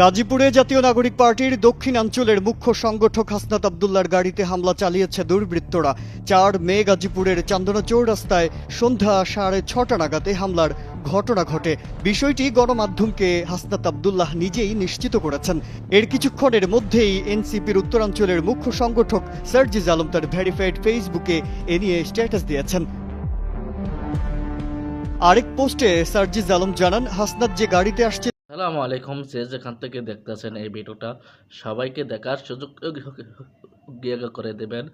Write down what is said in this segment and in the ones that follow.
গাজীপুরে জাতীয় নাগরিক পার্টির দক্ষিণাঞ্চলের মুখ্য সংগঠক হাসনাত আবদুল্লার গাড়িতে হামলা চালিয়েছে দুর্বৃত্তরা। চার মে গাজীপুরের চান্দনা চৌরাস্তায় সন্ধ্যা সাড়ে ছটা নাগাদে হামলার ঘটনা ঘটে। বিষয়টি গণমাধ্যমকে হাসনাত আবদুল্লাহ নিজেই নিশ্চিত করেছেন। এর কিছুক্ষণের মধ্যেই এনসিপির উত্তরাঞ্চলের মুখ্য সংগঠক সার্জিজ আলম তার ভেরিফাইড ফেসবুকে এ নিয়ে স্ট্যাটাস দিয়েছেন। আরেক পোস্টে সার্জিজ আলম জানান, হাসনাত যে গাড়িতে আসছে সালামু আলাইকুম, যে যেখান থেকে দেখতেছেন এই ভিডিওটা, সবাইকে দেখার সুযোগ গিয়ে করে দেবেন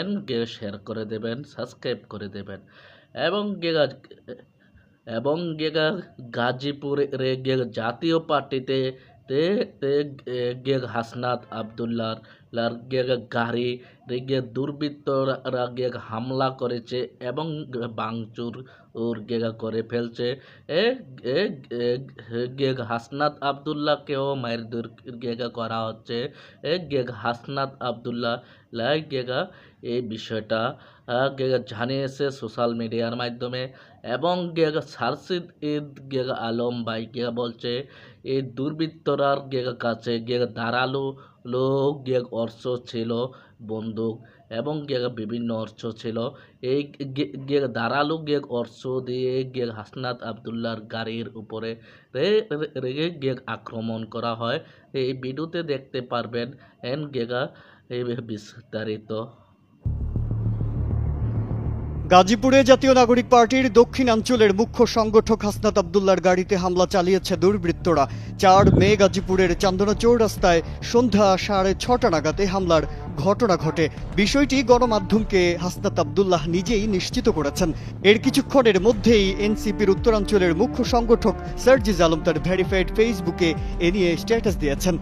এন্ড গে শেয়ার করে দেবেন সাবস্ক্রাইব করে দেবেন, এবং গেগা এবং গেগা গাজীপুরে জাতীয় পার্টিতে তে, গিয়ে হাসনাত আবদুল্লার লার গিয়ে গাড়ি রে গিয়ে দুর্বৃত্তরা গিয়ে হামলা করেছে এবং বাংচুর ওর গেগা করে ফেলছে। এ গেগ হাসনাত আবদুল্লাহকেও মায়ের দূর গেগা করা হচ্ছে। এ গেগ হাসনাত আবদুল্লাহ লাই গেগা এই বিষয়টা গেগা জানিয়েছে সোশ্যাল মিডিয়ার মাধ্যমে এবং গেগা সারসিদ ঈদ গেগা আলম ভাই গেগা বলছে, এই দুর্বৃত্তরার গেগা কাছে গেগা দাঁড়াল লোক গিয়া অর্থ ছিল বন্দুক এবং গেগা বিভিন্ন অর্থ ছিল। এই গে- গে- দাঁড়াল গেগ অর্থ দিয়ে গেগ হাসনাত আবদুল্লার গাড়ির উপরে রেগে গেগ আক্রমণ করা হয়। এই ভিডিওতে দেখতে পারবেন এন গেগা এই বিস্তারিত। গাজীপুরে জাতীয় নাগরিক পার্টির দক্ষিণাঞ্চলের মুখ্য সংগঠক হাসনাত আবদুল্লার গাড়িতে হামলা চালিয়েছে দুর্বৃত্তরা। চার মে গাজীপুরের চান্দনা চৌরাস্তায় সন্ধ্যা সাড়ে ছটা নাগাদে হামলার ঘটনা ঘটে। বিষয়টি গণমাধ্যমকে হাসনাত আবদুল্লাহ নিজেই নিশ্চিত করেছেন। এর কিছুক্ষণের মধ্যেই এনসিপির উত্তরাঞ্চলের মুখ্য সংগঠক সার্জিজ আলম তার ভেরিফাইড ফেসবুকে এ নিয়ে স্ট্যাটাস দিয়েছেন।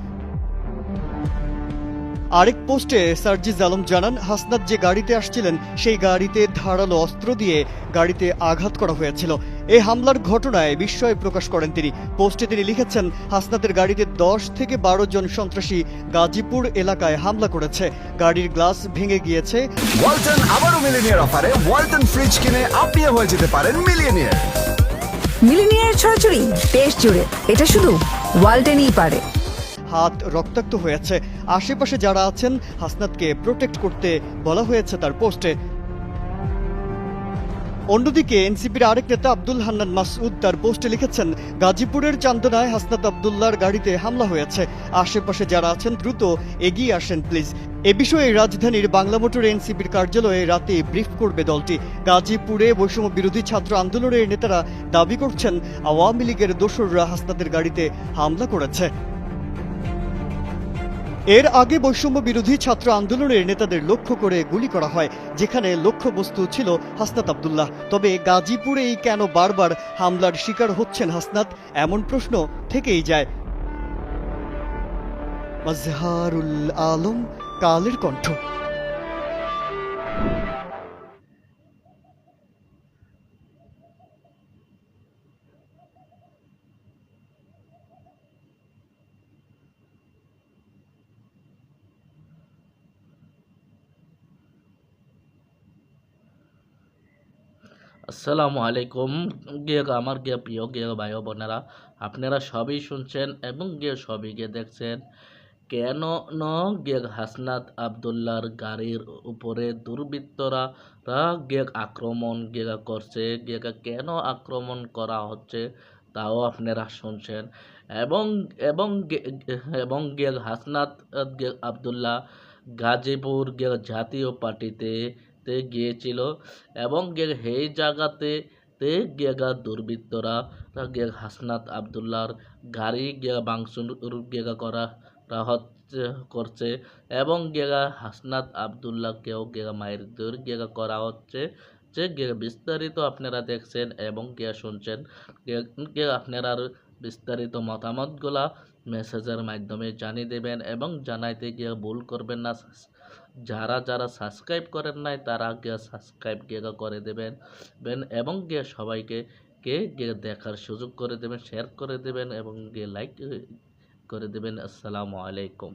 আরেক পোস্টে সার্জিজ আলম জানান হাসনাত যে গাড়িতে আসছিলেন সেই গাড়িতে ধারালো অস্ত্র দিয়ে গাড়িতে আঘাত করা হয়েছিল। এই হামলার ঘটনায় বিস্ময় প্রকাশ করেন তিনি। পোস্টে তিনি লিখেছেন হাসনাতের গাড়িতে দশ থেকে বারো জন সন্ত্রাসী গাজীপুর এলাকায় হামলা করেছে। গাড়ির গ্লাস ভেঙে গিয়েছে। ওয়ালটন আবারও মিলিনিয়ার অফারে। ওয়ালটন ফ্রিজ কিনে আপনিও হয়ে যেতে পারেন মিলিয়নিয়ার মিলিনিয়ার ছড়াছড়ি দেশ জুড়ে। এটা শুধু ওয়ালটেনই পারে। হাত রক্তাক্ত হয়েছে। আশেপাশে যারা আছেন, হাসনাতকে প্রোটেক্ট করতে বলা হয়েছে তার পোস্টে অন্যদিকে এনসিপির আরেক নেতা আব্দুল হান্নান মাসউদ তার পোস্টে লিখেছেন, গাজীপুরের চান্দনায় হাসনাত আবদুল্লার গাড়িতে হামলা হয়েছে। আশেপাশে যারা আছেন, দ্রুত এগিয়ে আসেন প্লিজ এ বিষয়ে রাজধানীর বাংলা মোটর এনসিপির কার্যালয়ে রাতে ব্রিফ করবে দলটি। গাজীপুরে বৈষম্য বিরোধী ছাত্র আন্দোলনের নেতারা দাবি করছেন, আওয়ামী লীগের দোসররা হাসনাতের গাড়িতে হামলা করেছে। এর আগে বৈষম্য বিরোধী ছাত্র আন্দোলনের নেতাদের লক্ষ্য করে গুলি করা হয়, যেখানে লক্ষ্যবস্তু ছিল হাসনাত আবদুল্লাহ। তবে গাজীপুরেই কেন বারবার হামলার শিকার হচ্ছেন হাসনাত, এমন প্রশ্ন থেকেই যায়। মাজহারুল আলম, কালের কণ্ঠ। আসসালামু আলাইকুম। গিয়ে আমার গিয়ে প্রিয় গিয়ে ভাই বোনেরা, আপনারা সবই শুনছেন এবং গিয়ে সবই গিয়ে দেখছেন। কেন ন গিয়ে হাসনাত আবদুল্লার গাড়ির উপরে দুর্বৃত্তরা গিয়ে আক্রমণ গিয়ে করছে গিয়ে কেন আক্রমণ করা হচ্ছে তাও আপনারা শুনছেন। এবং এবং গে- এবং গিয়ে হাসনাত গিয়ে আবদুল্লাহ গাজীপুর গিয়ে জাতীয় পার্টিতে তে গিয়েছিল এবং গে সেই জায়গাতে তে গেগা দুর্বৃত্তরা গে হাসনাত আবদুল্লার গাড়ি গেগা বাংসুর গেগা করা হচ্ছে, করছে এবং গেগা হাসনাত আবদুল্লাহকেও গেগা মায়ের দূর গেগা করা হচ্ছে যে গে বিস্তারিত আপনারা দেখছেন এবং গে শুনছেন। গে আপনারা বিস্তারিত মতামতগুলা মেসেজের মাধ্যমে জানিয়ে দেবেন এবং জানাইতে গিয়ে ভুল করবেন না। যারা যারা সাবস্ক্রাইব করেন নাই, তারা গিয়ে সাবস্ক্রাইব গিয়ে করে দেবেন। বেন- এবং গিয়ে সবাইকে কে গিয়ে দেখার সুযোগ করে দেবেন শেয়ার করে দেবেন এবং গিয়ে লাইক করে দেবেন। আসসালামু আলাইকুম।